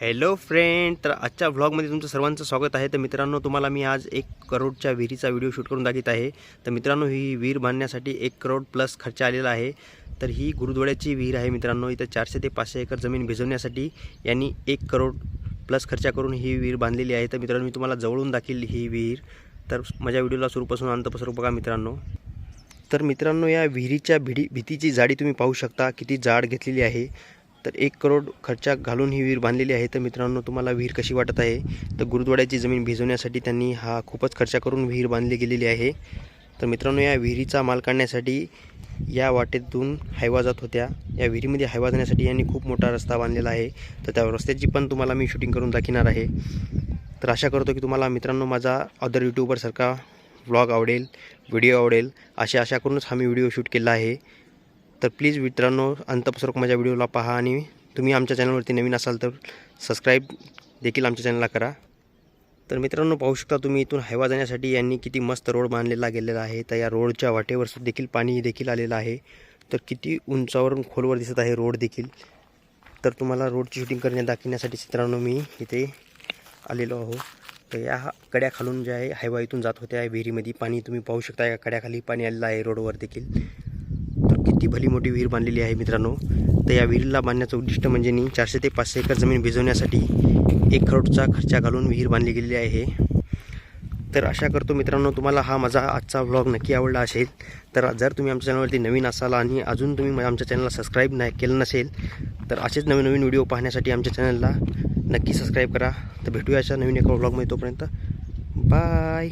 Hello friend तर आजच्या व्लॉगमध्ये तुमचं सर्वांचं स्वागत आहे. तर मित्रांनो तुम्हाला मी आज एक करोडच्या विहिरीचा व्हिडिओ शूट करून दाखवित आहे. तर मित्रांनो ही विहीर बांधण्यासाठी एक करोड प्लस खर्च आलेला आहे. तर ही गुरुद्वाड्याची विहीर आहे मित्रांनो. इथं चारशे ते पाचशे एकर जमीन भिजवण्यासाठी यांनी एक करोड प्लस खर्च करून ही विहीर बांधलेली आहे. तर मित्रांनो मी तुम्हाला जवळून दाखील ही विहीर. तर माझ्या व्हिडिओला सुरूपासून अंतपासून बघा मित्रांनो. तर मित्रांनो या विहिरीच्या भिडी भीतीची जाडी तुम्ही पाहू शकता. किती जाड घेतलेली आहे. तर एक करोड खर्चा घालून ही विहीर बांधलेली आहे. तर मित्रांनो तुम्हाला विहीर कशी वाटत आहे? तर गुरुद्वाड्याची जमीन भिजवण्यासाठी त्यांनी हा खूपच खर्च करून विहीर बांधली गेलेली आहे. तर मित्रांनो या विहिरीचा माल काढण्यासाठी या वाटेतून हायवा जात होत्या. या विहिरीमध्ये हायवा जाण्यासाठी यांनी खूप मोठा रस्ता बांधलेला आहे. तर त्या रस्त्याची पण तुम्हाला मी शूटिंग करून दाखवणार आहे. तर आशा करतो की तुम्हाला मित्रांनो माझा अदर यूट्यूबरसारखा व्लॉग आवडेल व्हिडिओ आवडेल. अशा आशा करूनच हा मी व्हिडिओ शूट केला आहे. तर प्लीज मित्रांनो अंतपसरक माझ्या व्हिडिओला पहा आणि तुम्ही आमच्या चॅनलवरती नवीन असाल तर सबस्क्राईब देखील आमच्या चॅनलला करा. तर मित्रांनो पाहू शकता तुम्ही इथून हायवा जाण्यासाठी यांनी किती मस्त रोड बांधलेला गेलेला आहे. तर या रोडच्या वाटेवर देखील पाणी देखील आलेलं आहे. तर किती उंचावरून खोलवर दिसत आहे रोड देखील. तर तुम्हाला रोडची शूटिंग करण्या दाखवण्यासाठी मित्रांनो मी इथे आलेलो आहो. तर या कड्याखालून जे आहे हायवा इथून जात होत्या. विहिरीमध्ये पाणी तुम्ही पाहू शकता या कड्याखाली पाणी आलेलं आहे रोडवर देखील. किती भली मोठी विहीर बांधलेली आहे मित्रांनो. तर या विहिरीला बांधण्याचं उद्दिष्ट म्हणजे नी चारशे ते पाचशे एकर जमीन भिजवण्यासाठी एक करोडचा खर्चा घालून विहीर बांधली गेलेली आहे. तर आशा करतो मित्रांनो तुम्हाला हा माझा आजचा व्लॉग नक्की आवडला असेल. तर जर तुम्ही आमच्या चॅनलवरती नवीन असाल आणि अजून तुम्ही आमच्या चॅनलला सबस्क्राईब नाही केलं नसेल तर असेच नवीन नवीन व्हिडिओ पाहण्यासाठी आमच्या चॅनलला नक्की सबस्क्राईब करा. तर भेटूया अशा नवीन एका व्लॉगमध्ये तोपर्यंत. बाय